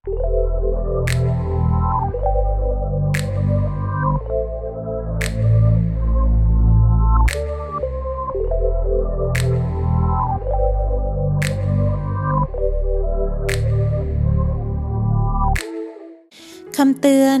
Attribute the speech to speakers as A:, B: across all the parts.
A: คำเตือน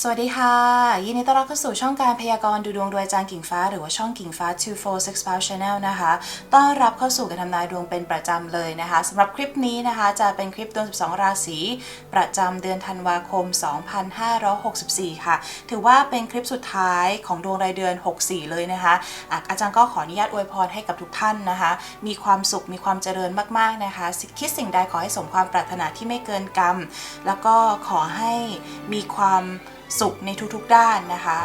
A: สวัสดีค่ะ ยินดีต้อนรับเข้าสู่ช่องการพยากรณ์ดูดวงโดยอาจารย์กิ่งฟ้า หรือว่าช่องกิ่งฟ้า 246 Channel นะคะ ต้อนรับเข้าสู่การทำนายดวงเป็นประจำเลยนะคะสำหรับคลิปนี้นะคะจะเป็นคลิปดวง 12 ราศีประจำเดือนธันวาคม 2564 ค่ะ ถือว่าเป็นคลิปสุดท้ายของดวงรายเดือน 64 เลยนะคะอะอาจารย์ก็ขออนุญาตอวยพรให้กับทุกท่านนะคะ มีความสุขมีความเจริญมากๆนะคะคิดสิ่งใดขอให้สมความปรารถนาที่ไม่เกินกรรม แล้วก็ขอให้มีความ สุขในทุกๆด้านนะคะ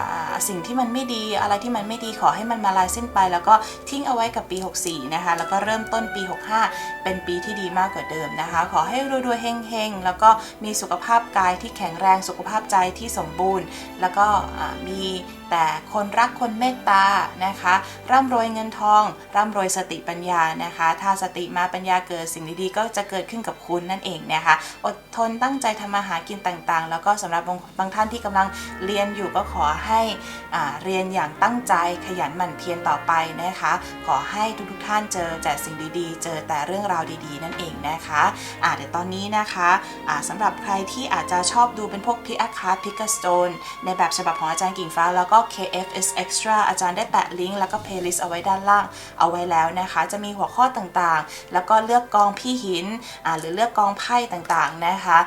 A: สิ่งที่มันไม่ดีอะไรที่มันไม่ดีขอให้มันมาลายสิ้นไป แล้วก็ทิ้งเอาไว้กับปี 64 นะคะ แล้วก็เริ่มต้นปี 65 เป็นปีที่ดีมากกว่าเดิมนะคะ ขอให้รวยๆเฮงๆ แล้วก็มีสุขภาพกายที่แข็งแรงสุขภาพใจที่สมบูรณ์ แล้วก็มี แต่คนรักคนเมตตานะคะ ร่ำรวยเงินทอง ร่ำรวยสติปัญญานะคะ ถ้าสติมาปัญญาเกิดสิ่งดีๆก็จะเกิดขึ้นกับคุณนั่นเองนะคะ อดทนตั้งใจทำมาหากินต่างๆ แล้วก็สำหรับบางบางท่านที่กำลังเรียนอยู่ก็ขอให้อ่าเรียนอย่างตั้งใจขยันหมั่นเพียรต่อไปนะคะ ขอให้ทุกๆท่านเจอแต่สิ่งดีๆ เจอแต่เรื่องราวดีๆ นั่นเองนะคะอ่าเดี๋ยวตอนนี้นะคะอ่าสำหรับใครที่อาจจะชอบดูเป็นพวกพิอาคาร์พิกสโตนในแบบฉบับของอาจารย์กิ่งฟ้าแล้วก็็ KFS Extra อาจารย์ได้แปะลิงก์แล้วก็ playlist เอาไว้ด้านล่างเอาไว้แล้วนะคะ จะมีหัวข้อต่างๆ แล้วก็เลือกกองพี่หินหรือเลือกกองไพ่ต่างๆนะคะ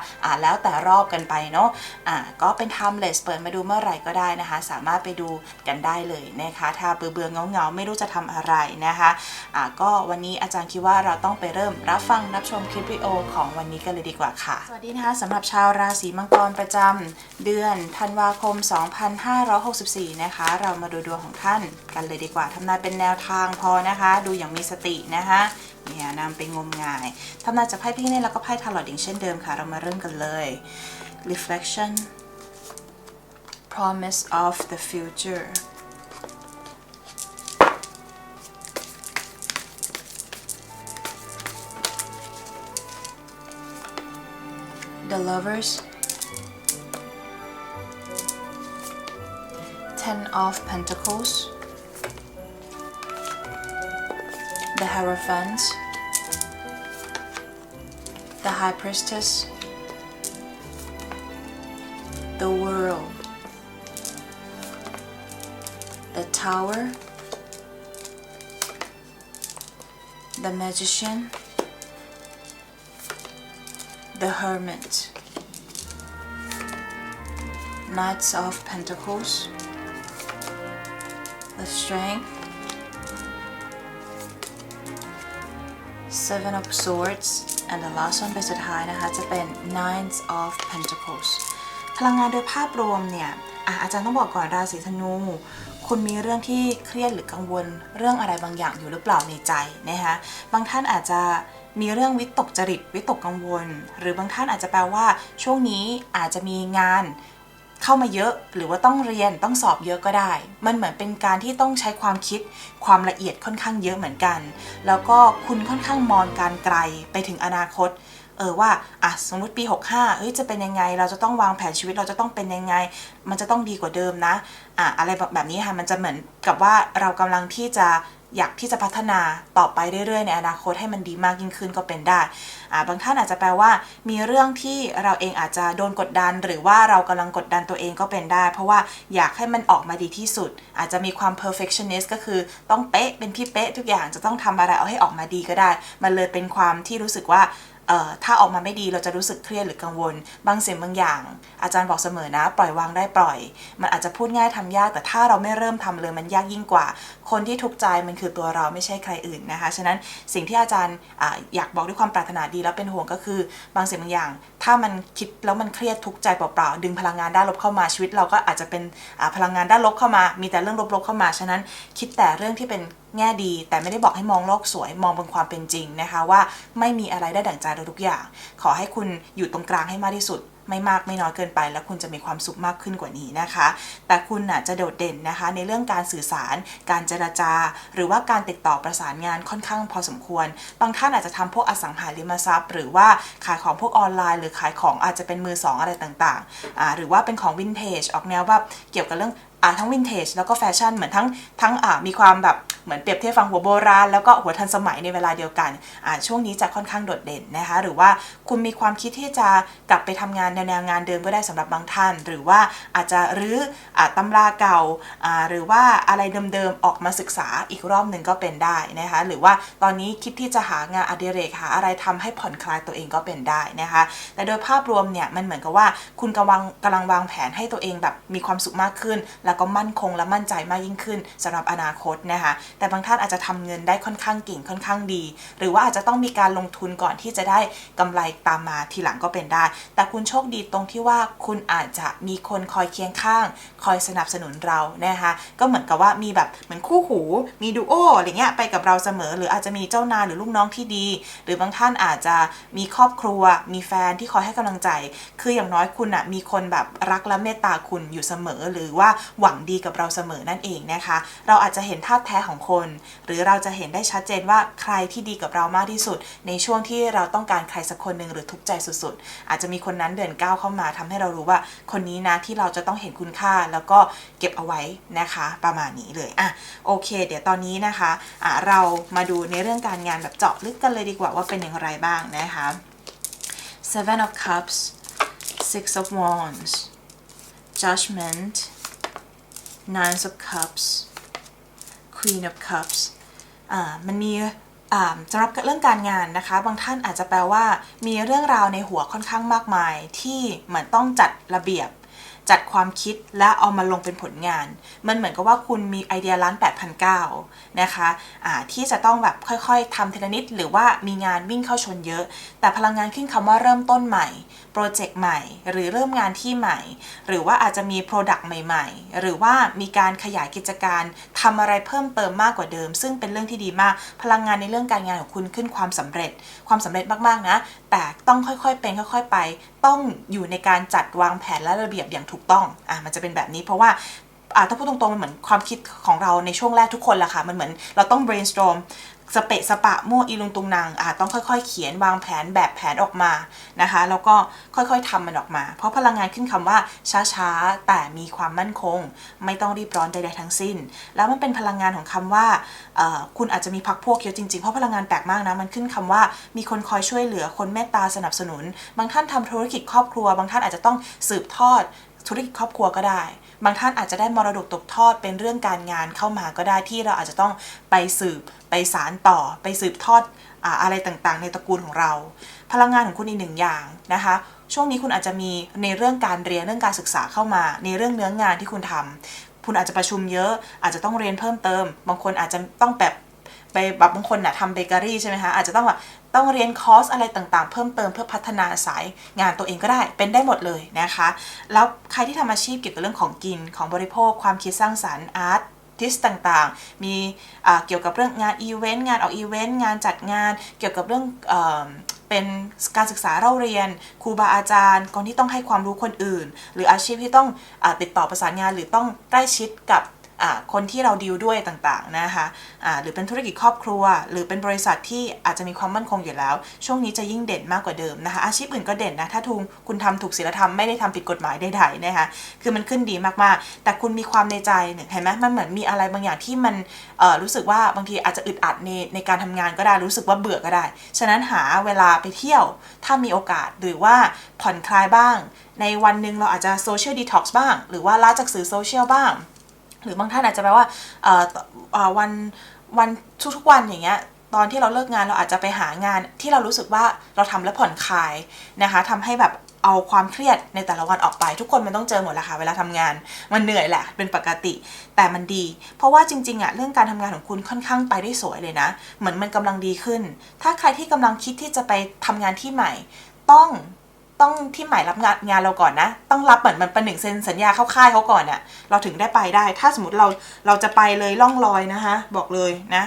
A: แล้วแต่รอบกันไปเนาะอ่าก็เป็น timeless เปิดมาดูเมื่อไหร่ก็ได้นะคะ สามารถไปดูกันได้เลยนะคะ ถ้าเบื่อเบื่อๆเงาไม่รู้จะทำอะไรนะคะอ่าก็วันนี้อาจารย์คิดว่าเราต้องไปเริ่มรับฟังรับชมคลิปวิดีโอของวันนี้กันเลยดีกว่าค่ะ สวัสดีนะคะสำหรับชาวราศีมังกรประจำเดือนธันวาคม 2564นะคะ เรามาดูดวงของท่านกันเลยดีกว่าทำนายเป็นแนวทางพอนะคะ ดูอย่างมีสตินะคะเนี่ยนำไปงมงายทำนายจากไพ่พี่เน่แล้วก็ไพ่ทาร์ลอตอย่างเช่นเดิมค่ะ เรามาเริ่มกันเลย reflection promise of the future the lovers ten of pentacles. The hierophant. The high priestess. The world. The tower. The magician. The hermit. Knights of pentacles the strength seven of swords and the last one เป็นสุดท้ายนะคะ จะเป็น nine of pentacles พลังงานโดยภาพรวมเนี่ยอะอาจารย์ต้องบอกก่อนราศีธนู คุณมีเรื่องที่เครียดหรือกังวลเรื่องอะไรบางอย่างอยู่หรือเปล่าในใจนะคะบางท่านอาจจะมีเรื่องวิตกจริตวิตกกังวล หรือบางท่านอาจจะแปลว่า ช่วงนี้อาจจะมีงาน เข้ามาเยอะ หรือว่าต้องเรียนต้องสอบเยอะก็ได้ มันเหมือนเป็นการที่ต้องใช้ความคิดความละเอียดค่อนข้างเยอะเหมือนกัน แล้วก็คุณค่อนข้างมองการไกลไปถึงอนาคตเออว่าอะสมมติปี 65เฮ้ยจะเป็นยังไง เราจะต้องวางแผนชีวิตเราจะต้องเป็นยังไง มันจะต้องดีกว่าเดิมนะอะอะไรแบบแบบนี้ค่ะมันจะเหมือนกับว่าเรากำลังที่จะ อยากที่จะพัฒนาต่อไปเรื่อยๆ ในอนาคตให้มันดีมากยิ่งขึ้นก็เป็นได้ บางท่านอาจจะแปลว่า มีเรื่องที่เราเองอาจจะโดนกดดัน หรือว่าเรากำลังกดดันตัวเองก็เป็นได้ เพราะว่าอยากให้มันออกมาดีที่สุด อาจจะมีความ perfectionist ก็คือต้องเป๊ะเป็นพี่เป๊ะทุกอย่างจะต้องทำอะไรเอาให้ออกมาดีก็ได้ มันเลยเป็นความที่รู้สึกว่า ถ้าออกมาไม่ดีเราจะรู้สึกเครียดหรือกังวล บางสิ่งบางอย่าง อาจารย์บอกเสมอนะ ปล่อยวางได้ปล่อย มันอาจจะพูดง่ายทำยาก แต่ถ้าเราไม่เริ่มทำเลยมันยากยิ่งกว่า คนที่ทุกข์ใจมันคือตัวเราไม่ใช่ใครอื่นนะคะ ฉะนั้นสิ่งที่อาจารย์อาอยากบอกด้วยความปรารถนาดีแล้วเป็นห่วงก็คือ บางสิ่งบางอย่าง
B: ถ้ามันคิดแล้วมันเครียดทุกข์ใจเปล่าๆดึงพลังงานด้านลบเข้ามาชีวิต เราก็อาจจะเป็นพลังงานด้านลบเข้ามา มีแต่เรื่องลบๆเข้ามา ฉะนั้นคิดแต่เรื่องที่เป็น แง่ดี แต่ไม่ได้บอกให้มองโลกสวยมองบนความเป็นจริงนะคะว่าไม่มีอะไรได้ดั่งใจเราทุกอย่าง ขอให้คุณอยู่ตรงกลางให้มากที่สุดไม่มากไม่น้อยเกินไป แล้วคุณจะมีความสุขมากขึ้นกว่านี้นะคะ แต่คุณน่ะจะโดดเด่นนะคะ ในเรื่องการสื่อสาร การเจรจา หรือว่าการติดต่อประสานงานค่อนข้างพอสมควร บางท่านอาจจะทำพวกอสังหาริมทรัพย์ หรือว่าขายของพวกออนไลน์ หรือขายของอาจจะเป็นมือสองอะไรต่างๆหรือว่าเป็นของวินเทจออกแนวว่าเกี่ยวกับเรื่อง อ่าทั้งวินเทจแล้วก็แฟชั่นเหมือนทั้งทั้งอ่ามีความแบบเหมือนเปรียบเทียบฟังหัวโบราณแล้วก็หัวทันสมัยในเวลาเดียวกันอ่าช่วงนี้จะค่อนข้างโดดเด่นนะคะ หรือว่าคุณมีความคิดที่จะกลับไปทำงานในแนวงานเดิมก็ได้สำหรับบางท่าน หรือว่าอาจจะรื้ออ่าตำราเก่าอ่าหรือว่าอะไรเดิมๆออกมาศึกษาอีกรอบหนึ่งก็เป็นได้นะคะ หรือว่าตอนนี้คิดที่จะหางานอดิเรกหาอะไรทำให้ผ่อนคลายตัวเองก็เป็นได้นะคะ แต่โดยภาพรวมเนี่ยมันเหมือนกับว่าคุณกำลังกำลังวางแผนให้ตัวเองแบบมีความสุขมากขึ้นแล้วแล้วก็มั่นคงและมั่นใจมากยิ่งขึ้นสำหรับอนาคตนะคะ แต่บางท่านอาจจะทำเงินได้ค่อนข้างเก่งค่อนข้างดี หรือว่าอาจจะต้องมีการลงทุนก่อนที่จะได้กำไรตามมาทีหลังก็เป็นได้ แต่คุณโชคดีตรงที่ว่าคุณอาจจะมีคนคอยเคียงข้าง คอยสนับสนุนเรานะคะก็เหมือนกับว่ามีแบบเหมือนคู่หู มีดูโออะไรเงี้ยไปกับเราเสมอ หรืออาจจะมีเจ้านายหรือลูกน้องที่ดี หรือบางท่านอาจจะมีครอบครัว มีแฟนที่คอยให้กำลังใจ คืออย่างน้อยคุณอะมีคนแบบรักและเมตตาคุณอยู่เสมอหรือว่าหวังดีกับเราเสมอนั่นเองนะคะ เราอาจจะเห็นท่าแท้ของคน หรือเราจะเห็นได้ชัดเจนว่าใครที่ดีกับเรามากที่สุด ในช่วงที่เราต้องการใครสักคนหนึ่งหรือทุกข์ใจสุดๆ อาจจะมีคนนั้นเดินก้าวเข้ามาทำให้เรารู้ว่า คนนี้นะที่เราจะต้องเห็นคุณค่าแล้วก็เก็บเอาไว้นะคะ ประมาณนี้เลยอะโอเค เดี๋ยวตอนนี้นะคะอะเรามาดูในเรื่องการงานแบบเจาะลึกกันเลยดีกว่าว่าเป็นอย่างไรบ้างนะคะ Seven of Cups Six of Wands Judgment Nine of Cups Queen of Cups อ่ามันมีอ่าสำหรับเรื่องการงานนะคะ บางท่านอาจจะแปลว่า มีเรื่องราวในหัวค่อนข้างมากมาย ที่เหมือนต้องจัดระเบียบ จัดความคิดและเอามาลงเป็นผลงาน มันเหมือนกับว่าคุณมีไอเดียล้าน8,009นะคะะที่จะต้องแบบค่อยๆทำทีละนิดหรือว่ามีงานวิ่งเข้าชนเยอะ แต่พลังงานขึ้นคำว่าเริ่มต้นใหม่โปรเจกต์ใหม่ หรือเริ่มงานที่ใหม่ หรือว่าอาจจะมี Product ใหม่ๆ หรือว่ามีการขยายกิจการทำอะไรเพิ่มเติมมากกว่าเดิม ซึ่งเป็นเรื่องที่ดีมาก พลังงานในเรื่องการงานของคุณขึ้นความสำเร็จ ความสำเร็จมากๆนะ แต่ต้องค่อยๆเป็นค่อย ๆ ไป ต้องอยู่ในการจัดวางแผนและระเบียบอย่างถูกต้องอะมันจะเป็นแบบนี้เพราะว่าอ่าถ้าพูดตรงๆ มันเหมือนความคิดของเราในช่วงแรกทุกคนแหละค่ะ มันเหมือนเราต้อง brainstorm สเปะสปะมั่วอีลุงตุงนางอ่าต้องค่อยๆ เขียนวางแผนแบบแผนออกมานะคะ แล้วก็ค่อยๆทำมันออกมา เพราะพลังงานขึ้นคำว่าช้าๆ แต่มีความมั่นคง ไม่ต้องรีบร้อนใดๆทั้งสิ้น แล้วมันเป็นพลังงานของคำว่าคุณอาจจะมีพักพวกเยอะจริงๆ เพราะพลังงานแปลกมากนะมันขึ้นคำว่ามีคนคอยช่วยเหลือคนเมตตาสนับสนุน บางท่านทำธุรกิจครอบครัว บางท่านอาจจะต้องสืบทอด ธุรกิจครอบครัวก็ได้ บางท่านอาจจะได้มรดกตกทอดเป็นเรื่องการงานเข้ามาก็ได้ที่เราอาจจะต้องไปสืบไปสารต่อ ไปสืบทอดอะไรต่างๆ ในตระกูลของเรา พลังงานของคุณอีกหนึ่งอย่างนะคะ ช่วงนี้คุณอาจจะมีในเรื่องการเรียนเรื่องการศึกษาเข้ามา ในเรื่องเนื้องานที่คุณทำคุณอาจจะประชุมเยอะ อาจจะต้องเรียนเพิ่มเติม บางคนอาจจะต้องแบบไปแบบบางคนน่ะทำเบเกอรี่ใช่ไหมคะอาจจะต้องแบบ ต้องเรียนคอร์สอะไรต่างๆ เพิ่มเติมเพื่อพัฒนาสายงานตัวเองก็ได้เป็นได้หมดเลยนะคะ แล้วใครที่ทำอาชีพเกี่ยวกับเรื่องของกินของบริโภค ความคิดสร้างสรรค์อาร์ตทิสต่างๆ มีเกี่ยวกับเรื่องงานอีเวนต์งานออกอีเวนต์งานจัดงานเกี่ยวกับเรื่องเอเป็นการศึกษาเล่าเรียนครูบาอาจารย์คนที่ต้องให้ความรู้คนอื่น หรืออาชีพที่ต้องอติดต่อประสานงานหรือต้องใกล้ชิดกับ คนที่เราดีลด้วยต่างๆนะคะอ่าหรือเป็นธุรกิจครอบครัว หรือเป็นบริษัทที่อาจจะมีความมั่นคงอยู่แล้ว ช่วงนี้จะยิ่งเด่นมากกว่าเดิมนะคะอาชีพอื่นก็เด่นนะถ้าทุงคุณทำถูกศีลธรรมไม่ได้ทำผิดกฎหมายใดๆนะคะคือมันขึ้นดีมากๆ แต่คุณมีความในใจเห็นไหมมันเหมือนมีอะไรบางอย่างที่มันรู้สึกว่าบางทีอาจจะอึดอัดในในการทำงานก็ได้รู้สึกว่าเบื่อก็ได้ ฉะนั้นหาเวลาไปเที่ยว ถ้ามีโอกาสหรือว่าผ่อนคลายบ้าง ในวันหนึ่งเราอาจจะโซเชียลดีท็อกซ์บ้าง หรือว่าลาจากสื่อโซเชียลบ้าง หรือบางท่านอาจจะแปลว่าเอ่อเออวันวันทุกๆวันอย่างเงี้ยตอนที่เราเลิกงานเราอาจจะไปหางานที่เรารู้สึกว่าเราทำแล้วผ่อนคลายนะคะทำให้แบบเอาความเครียดในแต่ละวันออกไป ทุกคนมันต้องเจอหมดแหละค่ะเวลาทำงาน มันเหนื่อยแหละเป็นปกติแต่มันดี เพราะว่าจริงๆอะเรื่องการทำงานของคุณค่อนข้างไปได้สวยเลยนะ เหมือนมันกำลังดีขึ้น ถ้าใครที่กำลังคิดที่จะไปทำงานที่ใหม่ ต้อง ต้องที่หมายรับงานงานเราก่อนนะ ต้องรับเหมือนมันเป็นหนึ่งเซ็นสัญญาเข้าค่ายเขาก่อนอะเราถึงได้ไปได้ ถ้าสมมติเราเราจะไปเลยล่องลอยนะคะ บอกเลยนะ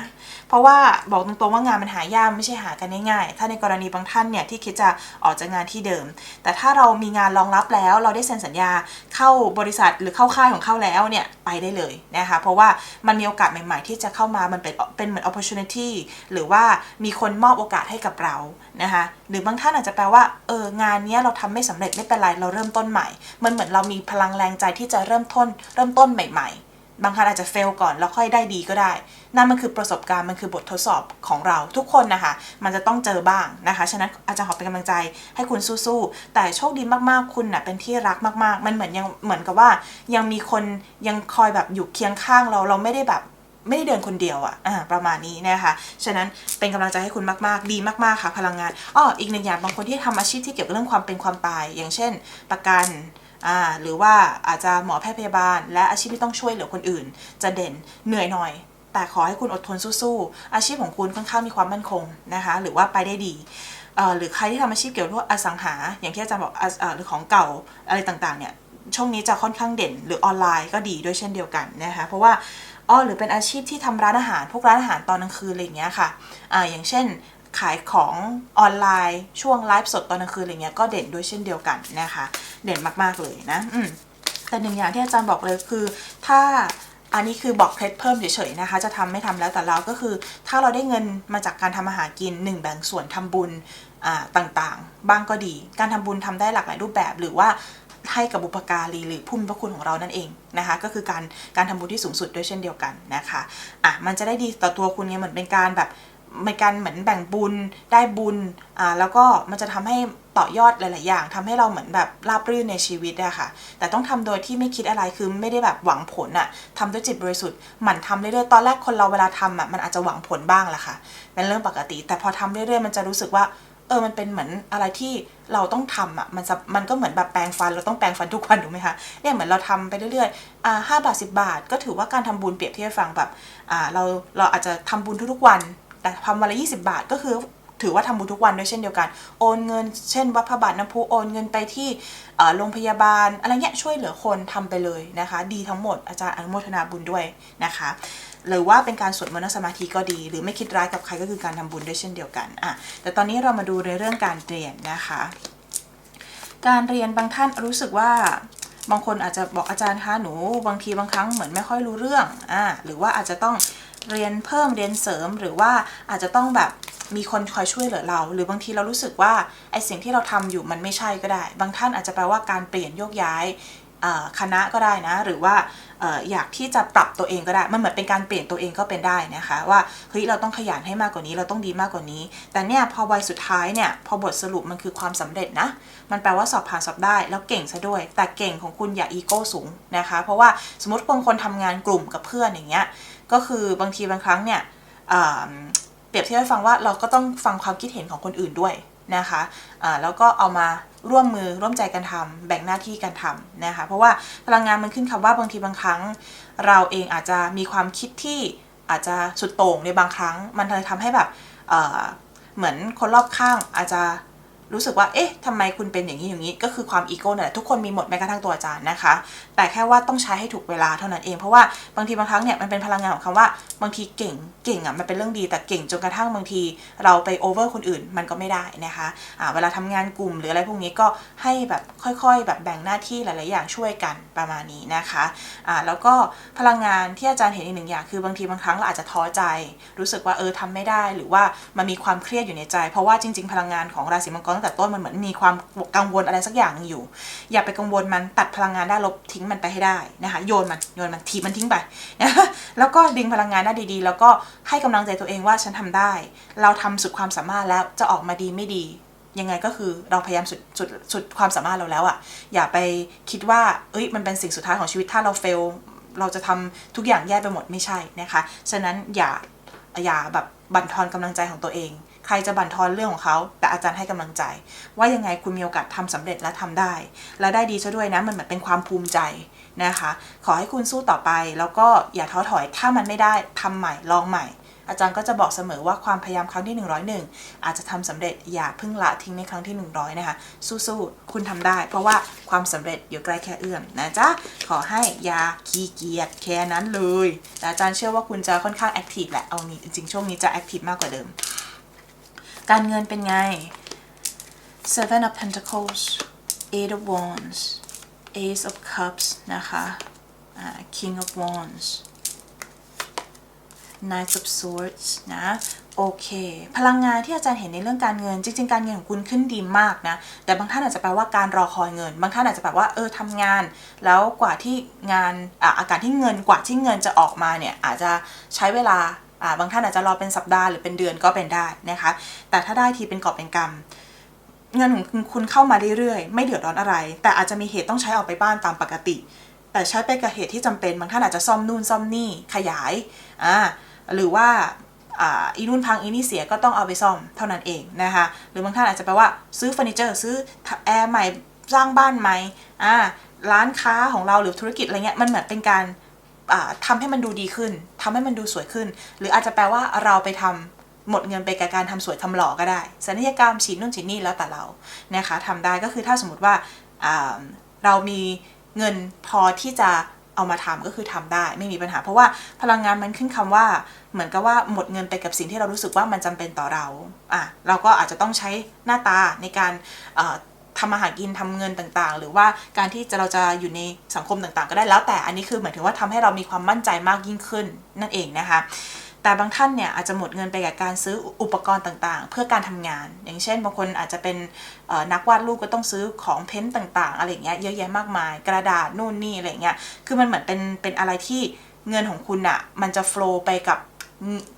B: เพราะว่าบอกตรงๆว่างานมันหายากไม่ใช่หากันง่ายๆ ถ้าในกรณีบางท่านเนี่ยที่คิดจะออกจากงานที่เดิม แต่ถ้าเรามีงานรองรับแล้วเราได้เซ็นสัญญาเข้าบริษัทหรือเข้าค่ายของเขาแล้วเนี่ยไปได้เลยนะคะเพราะว่ามันมีโอกาสใหม่ๆ ที่จะเข้ามามันเป็นเป็นเหมือน opportunity หรือว่ามีคนมอบโอกาสให้กับเรานะคะหรือบางท่านอาจจะแปลว่าเอองานนี้เราทำไม่สำเร็จไม่เป็นไรเราเริ่มต้นใหม่ มันเหมือนเรามีพลังแรงใจที่จะเริ่มต้นเริ่มต้นใหม่ ๆ บางครั้งอาจจะเฟลก่อนแล้วค่อยได้ดีก็ได้ นั่นมันคือประสบการณ์มันคือบททดสอบของเราทุกคนนะคะ มันจะต้องเจอบ้างนะคะ ฉะนั้นอาจารย์ขอเป็นกำลังใจให้คุณสู้ๆ แต่โชคดีมากๆ คุณนะ่ะเป็นที่รักมากๆ มันเหมือนยังเหมือนกับว่า ยังมีคนยังคอยแบบอยู่เคียงข้างเราเราไม่ได้แบบไม่ได้เดินคนเดียวอะอะประมาณนี้นะคะ ฉะนั้นเป็นกำลังใจให้คุณมาก ๆ ดีมาก ๆ ค่ะ พลังงาน อ้อ อีกหนึ่งอย่างบางคนที่ทำอาชีพที่เกี่ยวกับเรื่องความเป็นความตาย อย่างเช่น ประกัน อ่าหรือว่าอาจจะหมอแพทย์พยาบาล และอาชีพที่ต้องช่วยเหลือคนอื่น จะเด่นเหนื่อยหน่อย แต่ขอให้คุณอดทนสู้ๆอาชีพของคุณค่อนข้างมีความมั่นคงนะคะหรือว่าไปได้ดีหรือใครที่ทำอาชีพเกี่ยวกับพวกอสังหา อย่างที่อาจารย์บอกอหรือของเก่าอะไรต่างๆเนี่ยช่วงนี้จะค่อนข้างเด่นหรือออนไลน์ก็ดีด้วยเช่นเดียวกันนะคะเพราะว่าอ๋อหรือเป็นอาชีพที่ทำร้านอาหาร พวกร้านอาหารตอนกลางคืนอะไรอย่างเงี้ยค่ะอ่าอย่างเช่น ขายของออนไลน์ ช่วงไลฟ์สดตอนกลางคืนอะไรเงี้ยก็เด่นด้วยเช่นเดียวกันนะคะ เด่นมากๆเลยนะอืมแต่หนึ่งอย่างที่อาจารย์บอกเลยคือถ้าอันนี้คือบอกเคล็ดเพิ่มเฉยๆนะคะ จะทำไม่ทำแล้วแต่เราก็คือ ถ้าเราได้เงินมาจากการทำอาหารกินหนึ่งแบ่งส่วนทำบุญต่างๆ บ้างก็ดี การทำบุญทำได้หลากหลายรูปแบบ หรือว่าให้กับบุพการีหรือผู้มีพระคุณของเรานั่นเองนะคะ ก็คือการการทำบุญที่สูงสุดด้วยเช่นเดียวกันนะคะอะมันจะได้ดีต่อตัวคุณไงเหมือนเป็นการแบบ เป็นการเหมือนแบ่งบุญได้บุญอ่าแล้วก็มันจะทำให้ต่อยอดหลาย ๆ อย่างทำให้เราเหมือนแบบราบรื่นในชีวิตอะค่ะ แต่ต้องทำโดยที่ไม่คิดอะไรคือไม่ได้แบบหวังผลอะทำด้วยจิตบริสุทธิ์หมั่นทำเรื่อย ๆ ตอนแรกคนเราเวลาทำอะมันอาจจะหวังผลบ้างแหละค่ะเป็นเรื่องปกติ แต่พอทำเรื่อย ๆ มันจะรู้สึกว่าเออ มันเป็นเหมือนอะไรที่เราต้องทำอะ มันจะมันก็เหมือนแบบแปรงฟัน เราต้องแปรงฟันทุกวันถูกไหมคะ เนี่ยเหมือนเราทำไปเรื่อยๆ อ่าห้าบาทสิบาท ก็ถือว่าการทำบุญเปรียบเทียบฟังแบบ อ่า เรา เราอาจจะทำบุญทุกๆวัน แต่ทำวันละยี่สิบาทก็คือถือว่าทำบุญทุกวันด้วยเช่นเดียวกัน โอนเงิน เช่นวัดพระบาทน้ำพุโอนเงินไปที่โรงพยาบาล อะไรเงี้ยช่วยเหลือคนทำไปเลยนะคะ ดีทั้งหมดอาจารย์อนุโมทนาบุญด้วยนะคะ หรือว่าเป็นการสวดมนต์สมาธิก็ดี หรือไม่คิดร้ายกับใครก็คือการทำบุญด้วยเช่นเดียวกันอะแต่ตอนนี้เรามาดูในเรื่องการเรียนนะคะ การเรียนบางท่านรู้สึกว่าบางคนอาจจะบอกอาจารย์คะหนู บางทีบางครั้งเหมือนไม่ค่อยรู้เรื่องอ่าหรือว่าอาจจะต้อง เรียนเพิ่มเรียนเสริมหรือว่าอาจจะต้องแบบมีคนคอยช่วยเหลือเรา หรือบางทีเรารู้สึกว่าไอสิ่งที่เราทำอยู่มันไม่ใช่ก็ได้ บางท่านอาจจะแปลว่าการเปลี่ยนโยกย้ายคณะก็ได้นะ หรือว่าอออยากที่จะปรับตัวเองก็ได้ มันเหมือนเป็นการเปลี่ยนตัวเองก็เป็นได้นะคะ ว่าเฮ้ยเราต้องขยันให้มากกว่านี้เราต้องดีมากกว่านี้ แต่เนี่ยพอวัยสุดท้ายเนี่ยพอบทสรุปมันคือความสำเร็จนะ มันแปลว่าสอบผ่านสอบได้แล้วเก่งซะด้วย แต่เก่งของคุณอย่าอีโก้สูงนะคะ เพราะว่าสมมติบางคนทำงานกลุ่มกับเพื่อนอย่างเงี้ย ก็คือบางทีบางครั้งเนี่ยเปรียบเทียบให้ฟังว่าเราก็ต้องฟังความคิดเห็นของคนอื่นด้วยนะคะอ่าแล้วก็เอามาร่วมมือร่วมใจกันทำแบ่งหน้าที่กันทำนะคะ เพราะว่าพลังงานมันขึ้นคำว่าบางทีบางครั้ง เราเองอาจจะมีความคิดที่อาจจะสุดโต่งในบางครั้ง มันเลยทำให้แบบเเหมือนคนรอบข้างอาจจะ รู้สึกว่า เอ๊ะทำไมคุณเป็นอย่างนี้อย่างนี้ ก็คือความอีโก้เนี่ยแหละทุกคนมีหมดแม้กระทั่งตัวอาจารย์นะคะ แต่แค่ว่าต้องใช้ให้ถูกเวลาเท่านั้นเอง เพราะว่าบางทีบางครั้งเนี่ยมันเป็นพลังงานของคำว่าบางทีเก่งเก่งอะมันเป็นเรื่องดี แต่เก่งจนกระทั่งบางที เราไปโอเวอร์คนอื่นมันก็ไม่ได้นะคะอ่าเวลาทำงานกลุ่มหรืออะไรพวกนี้ก็ให้แบบค่อยๆ แบบแบ่งหน้าที่หลาย ๆ อย่างช่วยกันประมาณนี้นะคะอ่าแล้วก็พลังงานที่อาจารย์เห็นอีกหนึ่งอย่างคือบางทีบางครั้งเราอาจจะท้อใจ รู้สึกว่าเออทำไม่ได้หรือว่ามันมีความเครียดอยู่ในใจ เพราะว่าจริง ๆ พลังงานของราศีมังกรตั้งแต่ต้นมันเหมือนมีความกังวลอะไรสักอย่างอยู่ อย่าไปกังวลมันตัดพลังงานด้านลบทิ้งมันไปให้ได้นะคะโยนมันโยนมันทีมันทิ้งไปนะแล้วก็ดึงพลังงานด้านดีๆ แล้วก็ให้กำลังใจตัวเองว่าฉันทำได้ เราทำสุดความสามารถแล้วจะออกมาดีไม่ดียังไงก็คือเราพยายามสุดสุดสุดความสามารถเราแล้วอะ่ะ อย่าไปคิดว่า เอ้ยมันเป็นสิ่งสุดท้ายของชีวิตถ้าเราเฟล เราจะทำทุกอย่างแย่ไปหมดไม่ใช่นะคะ ฉะนั้นอย่าอย่าแบบบั่นทอนกำลังใจของตัวเอง ใครจะบั่นทอนเรื่องของเขาแต่อาจารย์ให้กำลังใจ ว่ายังไงคุณมีโอกาสทำสำเร็จและทำได้ และได้ดีซะด้วยนะมันเหมือนเป็นความภูมิใจนะคะ ขอให้คุณสู้ต่อไป แล้วก็อย่าท้อถอยถ้ามันไม่ได้ทำใหม่ลองใหม่ อาจารย์ก็จะบอกเสมอว่าความพยายามครั้งที่ 101 อาจจะทำสำเร็จอย่าเพิ่งละทิ้งในครั้งที่ 100 นะคะ สู้ๆคุณทำได้ เพราะว่าความสำเร็จอยู่ใกล้แค่เอื้อมนะจ๊ะขอให้อย่าขี้เกียจแค่นั้นเลยแต่อาจารย์เชื่อว่าคุณจะค่อนข้างแอคทีฟแหละเอาจริงๆช่วงนี้จะแอคทีฟมากกว่าเดิม การเงินเป็นไง Seven of Pentacles Eight of Wands Ace of Cups นะคะอ่า King of Wands Knight of Swords นะ โอเค พลังงานที่อาจารย์เห็นในเรื่องการเงิน จริง ๆ การเงินของคุณขึ้นดีมากนะ แต่บางท่านอาจจะแปลว่าการรอคอยเงิน บางท่านอาจจะแบบว่าเออทำงาน แล้วกว่าที่งานออาการที่เงินกว่าที่เงินจะออกมาเนี่ยอาจจะใช้เวลา บางท่านอาจจะรอเป็นสัปดาห์หรือเป็นเดือนก็เป็นได้นะคะ แต่ถ้าได้ทีเป็นกอบเป็นกำเงินของคุณเข้ามาเรื่อยๆ ไม่เดือดร้อนอะไร แต่อาจจะมีเหตุต้องใช้ออกไปบ้านตามปกติ แต่ใช้ไปกับเหตุที่จำเป็นบางท่านอาจจะซ่อมนู่นซ่อมนี่ขยายอ่าหรือว่าอ่าอีนู่นพังอีนี่เสียก็ต้องเอาไปซ่อมเท่านั้นเองนะคะหรือบางท่านอาจจะแปลว่าซื้อเฟอร์นิเจอร์ซื้อแอร์ใหม่สร้างบ้านใหม่อ่าร้านค้าของเราหรือธุรกิจอะไรเงี้ยมันเหมือนเป็นการ อ่าทำให้มันดูดีขึ้นทำให้มันดูสวยขึ้น หรืออาจจะแปลว่าเราไปทำหมดเงินไปกับการทำสวยทำหล่อก็ได้ศัลยกรรมฉีดนู่นฉีดนี่แล้วแต่เรานะคะทำได้ก็คือถ้าสมมติว่าเรามีเงินพอที่จะเอามาทำก็คือทำได้ไม่มีปัญหา เพราะว่าพลังงานมันขึ้นคำว่า เหมือนกับว่าหมดเงินไปกับสิ่งที่เรารู้สึกว่ามันจำเป็นต่อเราอะเราก็อาจจะต้องใช้หน้าตาในการ ทำมาหากินทำเงินต่างๆ หรือว่าการที่จะเราจะอยู่ในสังคมต่างๆ ก็ได้แล้วแต่อันนี้คือหมายถึงว่าทำให้เรามีความมั่นใจมากยิ่งขึ้นนั่นเองนะคะแต่บางท่านเนี่ยอาจจะหมดเงินไปกับการซื้ออุปกรณ์ต่างๆ เพื่อการทำงาน อย่างเช่นบางคนอาจจะเป็นนักวาดรูปก็ต้องซื้อของเพ้นท์ต่างๆอะไรเงี้ยเยอะแยะมากมาย กระดาษนู่นนี่อะไรเงี้ยคือมันเหมือนเป็นเป็นอะไรที่เงินของคุณอะมันจะโฟล์ไปกับ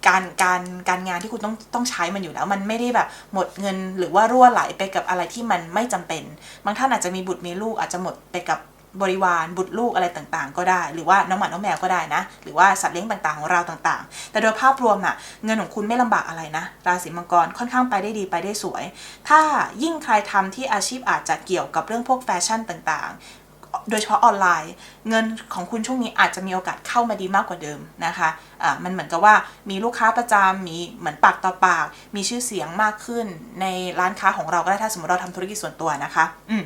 B: การการการงานที่คุณต้องต้องใช้มันอยู่แล้ว มันไม่ได้แบบหมดเงินหรือว่ารั่วไหลไปกับอะไรที่มันไม่จำเป็น บางท่านอาจจะมีบุตรมีลูกอาจจะหมดไปกับบริวารบุตรลูกอะไรต่างๆ ก็ได้ หรือว่าน้องหมาน้องแมวก็ได้นะ หรือว่าสัตว์เลี้ยงต่างๆของเราต่างๆ แต่โดยภาพรวมน่ะเงินของคุณไม่ลำบากอะไรนะ ราศีมังกรค่อนข้างไปได้ดีไปได้สวย ถ้ายิ่งใครทำที่อาชีพอาจจะเกี่ยวกับเรื่องพวกแฟชั่นต่างๆ โดยเฉพาะออนไลน์ เงินของคุณช่วงนี้อาจจะมีโอกาสเข้ามาดีมากกว่าเดิมนะคะอ่ามันเหมือนกับว่ามีลูกค้าประจำมีเหมือนปากต่อปาก มีชื่อเสียงมากขึ้น ในร้านค้าของเราก็ได้ถ้าสมมติเราทำธุรกิจส่วนตัวนะคะ อืม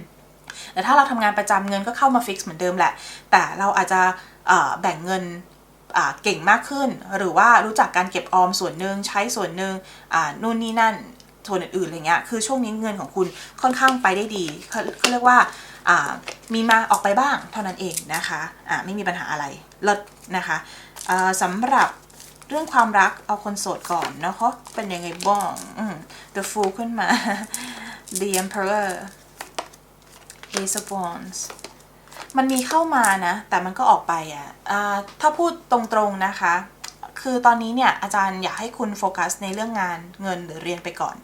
B: แต่ถ้าเราทำงานประจำเงินก็เข้ามาฟิกซ์เหมือนเดิมแหละ แต่เราอาจจะแบ่งเงินเก่งมากขึ้น หรือว่ารู้จักการเก็บออมส่วนหนึ่งใช้ส่วนหนึ่งนู่นนี่นั่นส่วนอื่นๆอะไรเงี้ยคือช่วงนี้เงินของคุณค่อนข้างไปได้ดีเขาเรียกว่า มีมาออกไปบ้างเท่านั้นเองนะคะอ่าไม่มีปัญหาอะไรลดนะคะสำหรับเรื่องความรักเอาคนโสดก่อนนะคะเป็นยังไงบ้าง The Fool ขึ้นมา The Emperor Ace of Wands มันมีเข้ามานะ แต่มันก็ออกไปอะอ่าถ้าพูดตรงๆนะคะ คือตอนนี้เนี่ยอาจารย์อยากให้คุณโฟกัสในเรื่องงานเงินหรือเรียนไปก่อน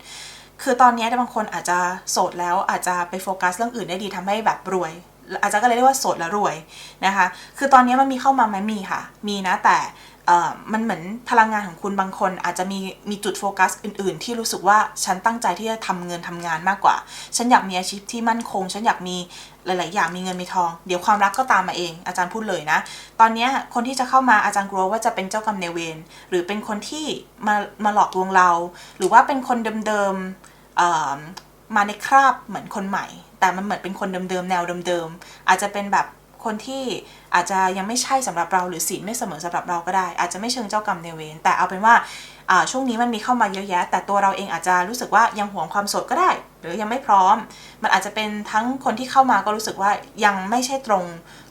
B: คือตอนนี้บางคนอาจจะโสดแล้วอาจจะไปโฟกัสเรื่องอื่นได้ดีทำให้แบบรวย อาจจะก็เลยเรียกว่าโสดแล้วรวยนะคะ คือตอนนี้มันมีเข้ามาไหมมีค่ะ มีนะแต่ มันเหมือนพลังงานของคุณบางคนอาจจะมีมีจุดโฟกัสอื่น ๆ ที่รู้สึกว่าฉันตั้งใจที่จะทำเงินทำงานมากกว่า ฉันอยากมีอาชีพที่มั่นคง ฉันอยากมีหลาย ๆ อย่างมีเงินมีทอง เดี๋ยวความรักก็ตามมาเอง อาจารย์พูดเลยนะ ตอนนี้คนที่จะเข้ามาอาจารย์กลัวว่าจะเป็นเจ้ากรรมนายเวรหรือเป็นคนที่มามาหลอกลวงเรา หรือว่าเป็นคนเดิมๆมาในคราบเหมือนคนใหม่ แต่มันเหมือนเป็นคนเดิมๆแนวเดิมๆอาจจะเป็นแบบ คนที่อาจจะยังไม่ใช่สำหรับเราหรือศีลไม่เสมอสำหรับเราก็ได้ อาจจะไม่เชิงเจ้ากรรมในเวรแต่เอาเป็นว่าช่วงนี้มันมีเข้ามาเยอะแยะ แต่ตัวเราเองอาจจะรู้สึกว่ายังหวงความโสดก็ได้ หรือยังไม่พร้อม มันอาจจะเป็นทั้งคนที่เข้ามาก็รู้สึกว่ายังไม่ใช่ตรง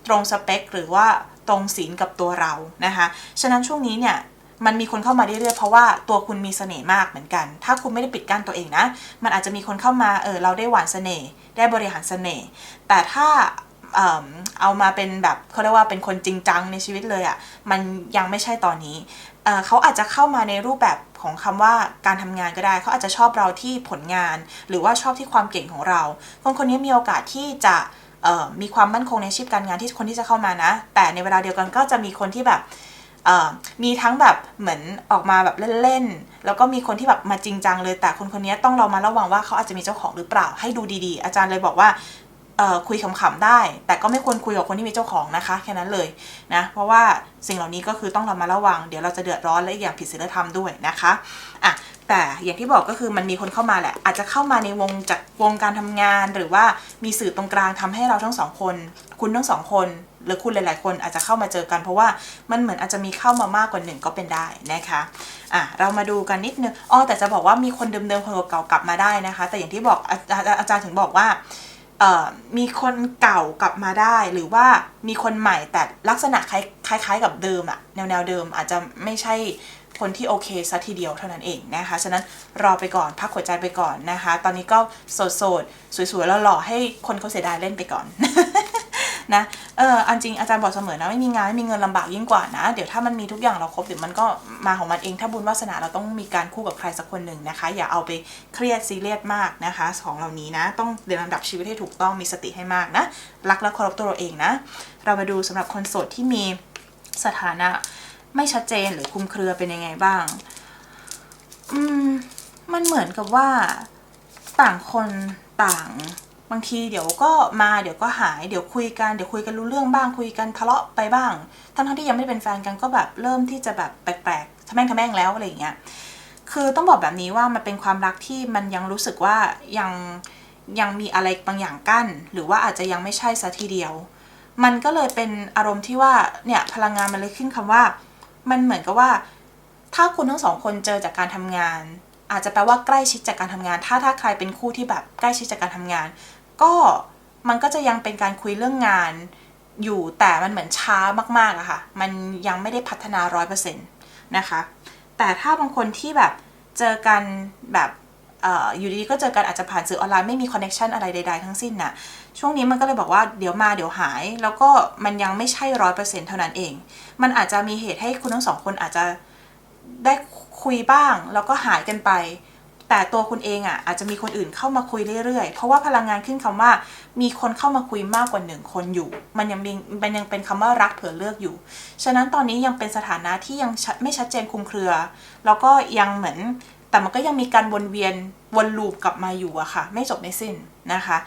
B: ตรงสเปค หรือว่าตรงศีลกับตัวเรานะคะฉะนั้นช่วงนี้เนี่ยมันมีคนเข้ามาเรื่อยๆเพราะว่าตัวคุณมีเสน่ห์มากเหมือนกัน ถ้าคุณไม่ได้ปิดกั้นตัวเองนะ มันอาจจะมีคนเข้ามา เออ เราได้หวานเสน่ห์ ได้บริหารเสน่ห์ แต่ถ้า เอามาเป็นแบบเขาเรียกว่าเป็นคนจริงจังในชีวิตเลยอะ่ะมันยังไม่ใช่ตอนนี้เเขาอาจจะเข้ามาในรูปแบบของคำว่าการทำงานก็ได้ เขาอาจจะชอบเราที่ผลงาน หรือว่าชอบที่ความเก่งของเรา คนคนนี้มีโอกาสที่จะมีความมั่นคงในชีพการงานที่คนที่จะเข้ามานะ แต่ในเวลาเดียวกันก็จะมีคนที่แบบมีทั้งแบบเหมือนออกมาแบบเล่นๆ แล้วก็มีคนที่แบบมาจริงจังเลย แต่คนคนนี้ต้องเรามาระวังว่าเขาอาจจะมีเจ้าของหรือเปล่า ให้ดูดีๆ อาจารย์เลยบอกว่า คุยขำๆได้ แต่ก็ไม่ควรคุยกับคนที่มีเจ้าของนะคะ แค่นั้นเลยนะ เพราะว่าสิ่งเหล่านี้ก็คือต้องเรามาระวัง เดี๋ยวเราจะเดือดร้อนและอีกอย่างผิดศีลธรรมด้วยนะคะอะแต่อย่างที่บอกก็คือมันมีคนเข้ามาแหละ อาจจะเข้ามาในวงจากวงการทำงาน หรือว่ามีสื่อตรงกลางทำให้เราทั้งสองคน คุณทั้งสองคน หรือคุณหลาย ๆ คนอาจจะเข้ามาเจอกัน เพราะว่ามันเหมือนอาจจะมีเข้ามามากกว่าหนึ่งก็เป็นได้นะคะอะเรามาดูกันนิดนึงอ๋อแต่จะบอกว่ามีคนเดิมๆคนเก่าๆกลับมาได้นะคะ แต่อย่างที่บอกอาจารย์ถึงบอกว่า มีคนเก่ากลับมาได้ หรือว่ามีคนใหม่แต่ลักษณะคล้ายคล้ายๆกับเดิมอะแนวแนวเดิมอาจจะไม่ใช่คนที่โอเคซะทีเดียวเท่านั้นเองนะคะ ฉะนั้นรอไปก่อนพักหัวใจไปก่อนนะคะ ตอนนี้ก็โสดๆสวยๆแล้วหล่อให้คนเขาเสียดายเล่นไปก่อน นะเอออันจริงอาจารย์บอกเสมอนะไม่มีงานไม่มีเงินลำบากยิ่งกว่านะ เดี๋ยวถ้ามันมีทุกอย่างเราครบเดี๋ยวมันก็มาของมันเองถ้าบุญวาสนาเราต้องมีการคู่กับใครสักคนหนึ่งนะคะ อย่าเอาไปเครียดซีเรียสมากนะคะของเหล่านี้นะต้องเรียนลำดับชีวิตให้ถูกต้องมีสติให้มากนะรักและเคารพตัวเราเองนะ เรามาดูสำหรับคนโสดที่มีสถานะไม่ชัดเจนหรือคุมเครือเป็นยังไงบ้าง อืม มันเหมือนกับว่า ต่างคนต่าง บางทีเดี๋ยวก็มาเดี๋ยวก็หายเดี๋ยวคุยกันเดี๋ยวคุยกันรู้เรื่องบ้างคุยกันทะเลาะไปบ้าง ทั้งทั้งๆที่ยังไม่ได้เป็นแฟนกันก็แบบเริ่มที่จะแบบแปลกๆทะแม่งทะแม่งแล้วอะไรอย่างเงี้ยคือต้องบอกแบบนี้ว่ามันเป็นความรักที่มันยังรู้สึกว่ายังยังมีอะไรบางอย่างกั้น หรือว่าอาจจะยังไม่ใช่ซะทีเดียว มันก็เลยเป็นอารมณ์ที่ว่าเนี่ยพลังงานมันเลยขึ้นคำว่า มันเหมือนกับว่า ถ้าคุณทั้งสองคนเจอจากการทำงาน อาจจะแปลว่าใกล้ชิดจากการทำงาน ถ้าถ้าใครเป็นคู่ที่แบบใกล้ชิดจากการทำงาน ก็มันก็จะยังเป็นการคุยเรื่องงานอยู่แต่มันเหมือนช้ามากๆอะค่ะ มันยังไม่ได้พัฒนาร้อยเปอร์เซ็นต์นะคะ แต่ถ้าบางคนที่แบบเจอกันแบบอออยู่ดีๆก็เจอกันอาจจะผ่านสื่อออนไลน์ไม่มีคอนเน t ชันอะไรใดๆทั้งสิ้นน่ะช่วงนี้มันก็เลยบอกว่าเดี๋ยวมาเดี๋ยวหาย แล้วก็มันยังไม่ใช่ร้อยเปอร์เซ็นต์เท่านั้นเอง มันอาจจะมีเหตุให้คุณทั้งสองคนอาจจะได้คุยบ้าง แล้วก็หายกันไป แต่ตัวคุณเองอะอาจจะมีคนอื่นเข้ามาคุยเรื่อยๆ เพราะว่าพลังงานขึ้นคำว่า มีคนเข้ามาคุยมากกว่าหนึ่งคนอยู่ มันยังมีมันยังเป็นคำว่ารักเผื่อเลือกอยู่ ฉะนั้นตอนนี้ยังเป็นสถานะที่ยังไม่ชัดเจนคุมเครือ แล้วก็ยังเหมือน แต่มันก็ยังมีการวนเวียนวนลูปกลับมาอยู่อะค่ะ ไม่จบไม่สิ้นนะคะ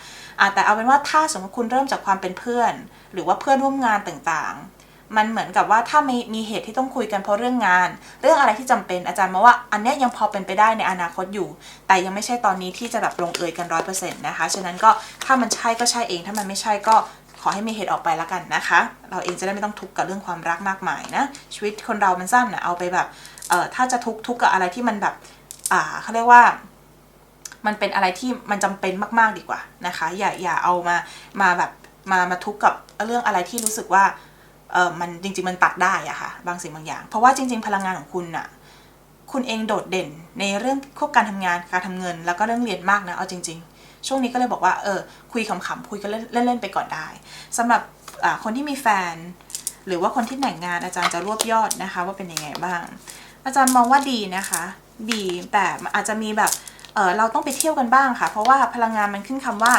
B: ะแต่เอาเป็นว่าถ้าสมมติคุณเริ่มจากความเป็นเพื่อน หรือว่าเพื่อนร่วมงานต่างๆ มันเหมือนกับว่าถ้ามีมีเหตุที่ต้องคุยกันเพราะเรื่องงาน เรื่องอะไรที่จำเป็นอาจารย์มองว่า อันนี้ยังพอเป็นไปได้ในอนาคตอยู่ แต่ยังไม่ใช่ตอนนี้ที่จะแบบลงเอยกันร้อยเปอร์เซ็นต์นะคะ ฉะนั้นก็ถ้ามันใช่ก็ใช่เอง ถ้ามันไม่ใช่ก็ขอให้มีเหตุออกไปละกันนะคะ เราเองจะได้ไม่ต้องทุกข์กับเรื่องความรักมากมายนะ ชีวิตคนเรามันสั้นนะเอาไปแบบเอ่อถ้าจะทุกข์ทุกข์กับอะไรที่มันแบบอ่าเขาเรียกว่ามันเป็นอะไรที่มันจำเป็นมาก ๆ ดีกว่านะคะ อย่าอย่าเอามามาแบบมามาทุกข์กับเรื่องอะไรที่รู้สึกว่า เออมันจริง ๆ มันตัดได้อะค่ะ บางสิ่งบางอย่าง เพราะว่าจริง ๆ พลังงานของคุณอะคุณเองโดดเด่นในเรื่องควบการทำงานการทำเงิน แล้วก็เรื่องเรียนมากนะเอาจริง ๆ ช่วงนี้ก็เลยบอกว่าเออคุยขำๆคุยกันเล่นๆไปก่อนได้สำหรับคนที่มีแฟน หรือว่าคนที่แต่งงานอาจารย์จะรวบยอดนะคะ ว่าเป็นยังไงบ้าง อาจารย์มองว่าดีนะคะดีแต่อาจจะมีแบบเออเราต้องไปเที่ยวกันบ้างค่ะ เพราะว่าพลังงานมันขึ้นคำว่า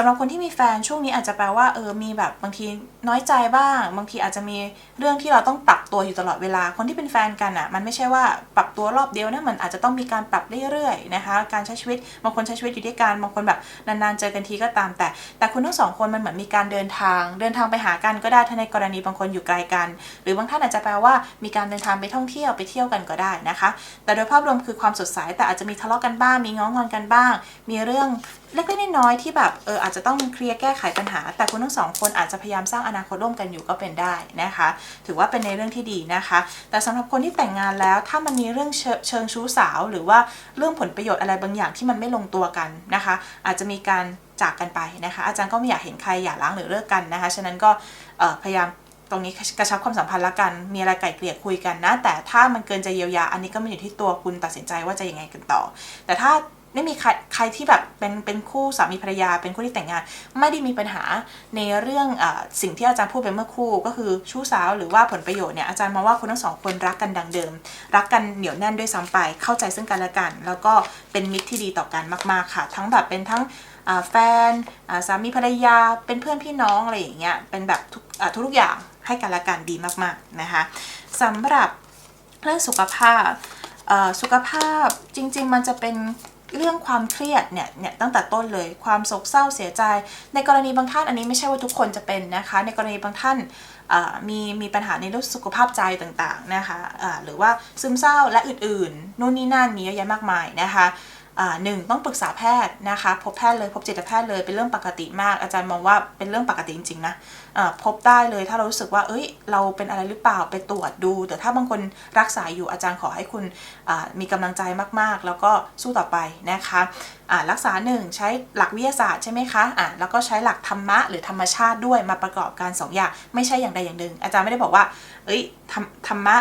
B: สำหรับคนที่มีแฟนช่วงนี้อาจจะแปลว่าเออมีแบบบางทีน้อยใจบ้าง บางทีอาจจะมีเรื่องที่เราต้องปรับตัวอยู่ตลอดเวลา คนที่เป็นแฟนกันอะ่ะมันไม่ใช่ว่าปรับตัวรอบเดียวนะมันอาจจะต้องมีการปรับเรื่อยๆนะคะ การใช้ชีวิตบางคนใช้ชีวิตอยู่ด้วยกันบางคนแบบนานๆเจอกันทีก็ตามแต่ แต่คุณทั้งสองคนมันเหมือนมีการเดินทาง เดินทางไปหากันก็ได้ถ้าในกรณีบางคนอยู่ไกลกัน หรือบางท่านอาจจะแปลว่ามีการเดินทางไปท่องเที่ยวไปเที่ยวกันก็ได้นะคะ แต่โดยภาพรวมคือความสดใสแต่อาจจะมีทะเลาะกันบ้าง มีง้องอนกันบ้าง มีเรื่อง เล็กๆน้อยๆที่แบบเอออาจจะต้องเคลียร์แก้ไขปัญหา แต่คุณทั้งสองคนอาจจะพยายามสร้างอนาคตร่วมกันอยู่ก็เป็นได้นะคะ ถือว่าเป็นในเรื่องที่ดีนะคะ แต่สำหรับคนที่แต่งงานแล้ว ถ้ามันมีเรื่องเชิเชิงชู้สาว หรือว่าเรื่องผลประโยชน์อะไรบางอย่างที่มันไม่ลงตัวกันนะคะ อาจจะมีการจากกันไปนะคะ อาจารย์ก็ไม่อยากเห็นใครอย่าร้างหรือเลิกกันนะคะ ฉะนั้นก็พยายามตรงนี้กระชับความสัมพันธ์ละกัน มีอะไรไกล่เกลี่ยคุยกันนะ แต่ถ้ามันเกินจะเยียวยา อันนี้ก็มันอยู่ที่ตัวคุณตัดสินใจว่าจะยังไงกันต่อ แต่ถ้า ไม่มีใครใครที่แบบเป็นเป็นคู่สามีภรรยา เป็นคู่ที่แต่งงาน ไม่ได้มีปัญหาในเรื่องอสิ่งที่อาจารย์พูดไปเมื่อครู่ก็คือชู้สาวหรือว่าผลประโยชน์เนี่ยอาจารย์มองว่าคุณทั้งสองคนรักกันดังเดิม รักกันเหนียวแน่นด้วยซ้ำไป เข้าใจซึ่งกันและกัน แล้วก็เป็นมิตรที่ดีต่อกันมาก ๆค่ะ ทั้งแบบเป็นทั้งแฟนสามีภรรยาเป็นเพื่อนพี่น้องอะไรอย่างเงี้ยเป็นแบบทุกทุกอย่างให้กันและกันดีมากๆนะคะสำหรับเรื่องสุขภาพสุขภาพจริง ๆ มันจะเป็น เรื่องความเครียดเนี่ยเนี่ยตั้งแต่ต้นเลยความโศกเศร้าเสียใจ ในกรณีบางท่านอันนี้ไม่ใช่ว่าทุกคนจะเป็นนะคะ ในกรณีบางท่านมีมีปัญหาในเรื่องสุขภาพใจต่างๆนะคะหรือว่าซึมเศร้าและอื่นๆนู่นนี่นั่นมีเยอะแยะมากมายนะคะ หนึ่งต้องปรึกษาแพทย์นะคะพบแพทย์เลยพบจิตแพทย์เลยเป็นเรื่องปกติมาก อาจารย์มองว่าเป็นเรื่องปกติจริงๆนะพบได้เลยถ้าเรารู้สึกว่าเอ้ย เราเป็นอะไรหรือเปล่าไปตรวจดู แต่ถ้าบางคนรักษาอยู่อาจารย์ขอให้คุณมีกำลังใจมากๆ แล้วก็สู้ต่อไปนะคะรักษาหนึ่งใช้หลักวิทยาศาสตร์ใช่ไหมคะอ่าแล้วก็ใช้หลักธรรมะหรือธรรมชาติด้วยมาประกอบการสองอย่างไม่ใช่อย่างใดอย่างหนึ่งอาจารย์ไม่ได้บอกว่าเอ้ยธรรมธรรมะ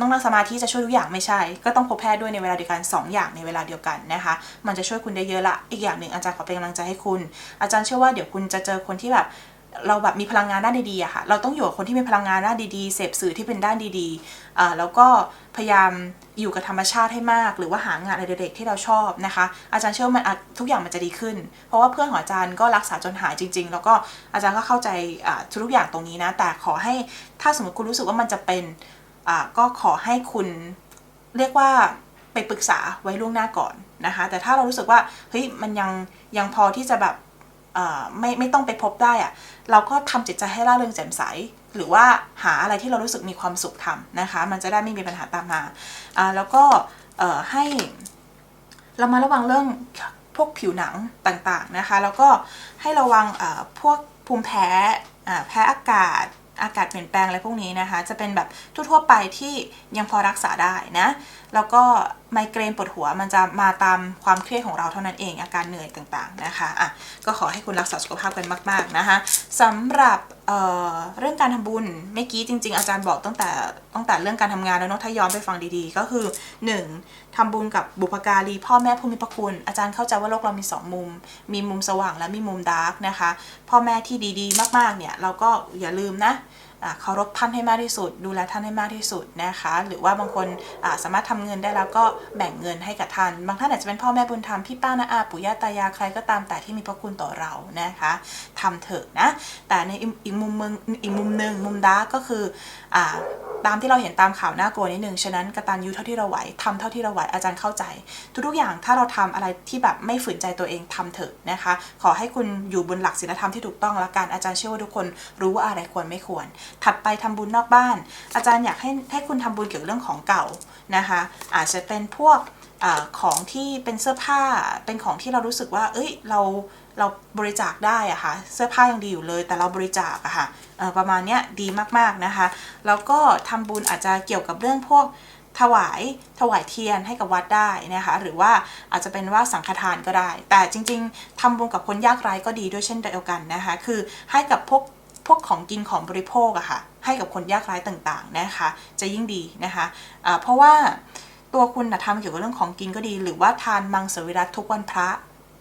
B: ต้องนั่งสมาธิจะช่วยทุกอย่างไม่ใช่ ก็ต้องพบแพทย์ด้วยในเวลาเดียวกันสองอย่างในเวลาเดียวกันนะคะ มันจะช่วยคุณได้เยอะละ อีกอย่างหนึ่งอาจารย์ขอเป็นกำลังใจให้คุณ อาจารย์เชื่อว่าเดี๋ยวคุณจะเจอคนที่แบบเราแบบมีพลังงานด้านดีๆอะค่ะ เราต้องอยู่กับคนที่มีพลังงานด้านดีๆ เสพสื่อที่เป็นด้านดีๆ แล้วก็พยายามอยู่กับธรรมชาติให้มาก หรือว่าหางานอะไรเด็กๆที่เราชอบนะคะ อาจารย์เชื่อว่ามันทุกอย่างมันจะดีขึ้น เพราะว่าเพื่อนของอาจารย์ก็รักษาจนหายจริง ๆ แล้วก็อาจารย์ก็เข้าใจทุกอย่างตรงนี้นะ แต่ขอให้ถ้าสมมติคุณรู้สึกว่ามันจะเป็น ก็ขอให้คุณเรียกว่าไปปรึกษาไว้ล่วงหน้าก่อนนะคะ แต่ถ้าเรารู้สึกว่าเฮ้ยมันยังยังพอที่จะแบบไม่ไม่ต้องไปพบได้อะเราก็ทำจิตใจให้ร่าเริงแจ่มใส หรือว่าหาอะไรที่เรารู้สึกมีความสุขทำนะคะ มันจะได้ไม่มีปัญหาตามมาแล้วก็ให้เรามาระวังเรื่องพวกผิวหนังต่างๆนะคะ แล้วก็ให้ระวังพวกภูมิแพ้แพ้อากาศ อากาศเปลี่ยนแปลงอะไรพวกนี้นะคะ จะเป็นแบบทั่วๆไปที่ยังพอรักษาได้นะ แล้วก็ไมเกรนปวดหัวมันจะมาตามความเครียดของเราเท่านั้นเองอาการเหนื่อยต่างๆนะคะอะก็ขอให้คุณรักษาสุขภาพกันมาก ๆนะคะสำหรับเอ่อเรื่องการทำบุญเมื่อกี้จริง ๆ อาจารย์บอกตั้งแต่ ตั้งแต่เรื่องการทำงานแล้วเนาะถ้าย้อนไปฟังดีๆ ก็คือ 1. ทำบุญกับบุพการีพ่อแม่ผู้มีพระคุณ อาจารย์เข้าใจว่าโลกเรามี 2 มุม มีมุมสว่างและมีมุมดาร์กนะคะ พ่อแม่ที่ดีๆ มากๆเนี่ยเราก็อย่าลืมนะ เคารพท่านให้มากที่สุด ดูแลท่านให้มากที่สุดนะคะ หรือว่าบางคนาสามารถทำเงินได้แล้วก็แบ่งเงินให้กับท่าน บางท่านอาจจะเป็นพ่อแม่บุญธรรมพี่ป้านาอาปู่ย่าตายายใครก็ตามแต่ที่มีพระคุณต่อเรานะคะทำเถอะนะ แต่ในอีกมุมมึงอีกมุมหนึ่งมุมดาร์ก็คืออตามที่เราเห็นตามข่าวน่ากลัวนิดนึงฉะนั้นกระตัญญูเท่าที่เราไหวทำเท่าที่เราไหวอาจารย์เข้าใจ ทุกๆอย่างถ้าเราทำอะไรที่แบบไม่ฝืนใจตัวเองทำเถอะนะคะ ขอให้คุณอยู่บนหลักศีลธรรมที่ถูกต้องละกันอาจารย์เชื่อว่าทุกคนรู้ว่าอะไรควรไม่ควรถัดไปทำบุญนอกบ้าน อาจารย์อยากให้ให้คุณทำบุญเกี่ยวกับเรื่องของเก่านะคะ อาจจะเป็นพวกอของที่เป็นเสื้อผ้าเป็นของที่เรารู้สึกว่า เอ้ยเราเราบริจาคได้อะค่ะเสื้อผ้ายังดีอยู่เลย แต่เราบริจาคอะค่ะเอ่อประมาณเนี้ยดีมากๆนะคะแล้วก็ทำบุญอาจจะเกี่ยวกับเรื่องพวกถวายถวายเทียนให้กับวัดได้นะคะ หรือว่าอาจจะเป็นว่าสังฆทานก็ได้ แต่จริง ๆทำบุญกับคนยากไร้ก็ดีด้วยเช่นเดียวกันนะคะ คือให้กับพวก พวกของกินของบริโภคอะค่ะให้กับคนยากไร้ต่างๆนะคะ จะยิ่งดีนะคะะเพราะว่าตัวคุณนะทำเกี่ยวกับเรื่องของกินก็ดี หรือว่าทานมังสวิรัตทุกวันพระ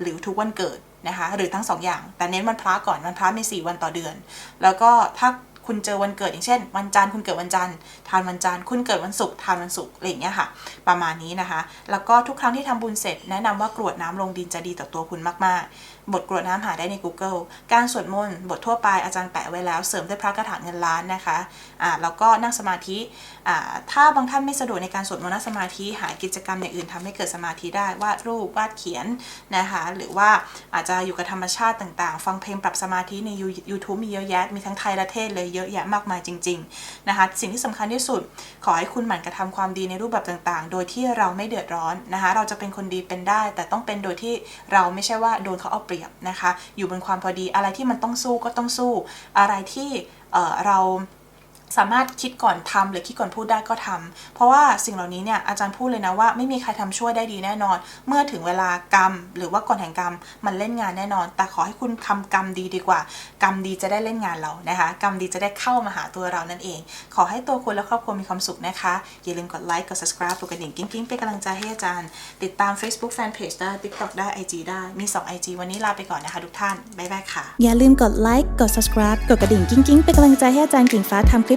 B: หรือทุกวันเกิดนะคะ หรือทั้งสองอย่าง แต่เน้นวันพระก่อนวันพระมีสี่วันต่อเดือน แล้วก็ถ้าคุณเจอวันเกิดอย่างเช่น วันจันทร์คุณเกิดวันจันทร์ทานวันจันทร์คุณเกิดวันศุกร์ทานวันศุกร์อะไรอย่างเงี้ยค่ะ ประมาณนี้นะคะ แล้วก็ทุกครั้งที่ทำบุญเสร็จ แนะนำว่ากรวดน้ำลงดินจะดีต่อตัวคุณมากๆ บทกรวดน้ำหาได้ใน Google การสวดมนต์บททั่วไปอาจารย์แปะไว้แล้วเสริมด้วยพระคาถาเงินล้านนะคะอ่าแล้วก็นั่งสมาธิ ถ้าบางท่านไม่สะดวกในการสวดมนต์สมาธิหากิจกรรมอย่างอื่นทำให้เกิดสมาธิได้วาดรูปวาดเขียนนะคะหรือว่าอาจจะอยู่กับธรรมชาติต่างๆ ฟังเพลงปรับสมาธิใน YouTube มีเยอะแยะมีทั้งไทยและเทศเลยเยอะแยะมากมายจริงๆนะคะสิ่งที่สำคัญที่สุด ขอให้คุณหมั่นกระทำความดีในรูปแบบต่างๆ โดยที่เราไม่เดือดร้อนนะคะเราจะเป็นคนดีเป็นได้ แต่ต้องเป็นโดยที่เราไม่ใช่ว่าโดนเขาเอาเปรียบนะคะอยู่บนความพอดีอะไรที่มันต้องสู้ก็ต้องสู้อะไรที่เเรา สามารถคิดก่อนทำหรือคิดก่อนพูดได้ก็ทำเพราะว่าสิ่งเหล่านี้เนี่ยอาจารย์พูดเลยนะว่าไม่มีใครทำช่วยได้ดีแน่นอน เมื่อถึงเวลากรรม หรือว่ากฎแห่งกรรมมันเล่นงานแน่นอน แต่ขอให้คุณทำกรรมดีดีกว่า กรรมดีจะได้เล่นงานเรานะคะกรรมดีจะได้เข้ามาหาตัวเรานั่นเอง ขอให้ตัวคุณและครอบครัวมีความสุขนะคะ อย่าลืมกดไลค์กด subscribe กดกระดิ่งกิ้งๆเป็นกำลังใจให้อาจารย์ ติดตาม Facebook Fanpage ได้ TikTok ได้ IG ได้มี 2 IG วันนี้ลาไปก่อนนะคะทุกท่านบ๊ายบายค่ะ
A: อย่าลืมกดไลค์กด subscribe กดกระดิ่งกิ้งกิ้งเป็นกำลังใจให้อาจารย์กิ่งฟ้าทำคลิ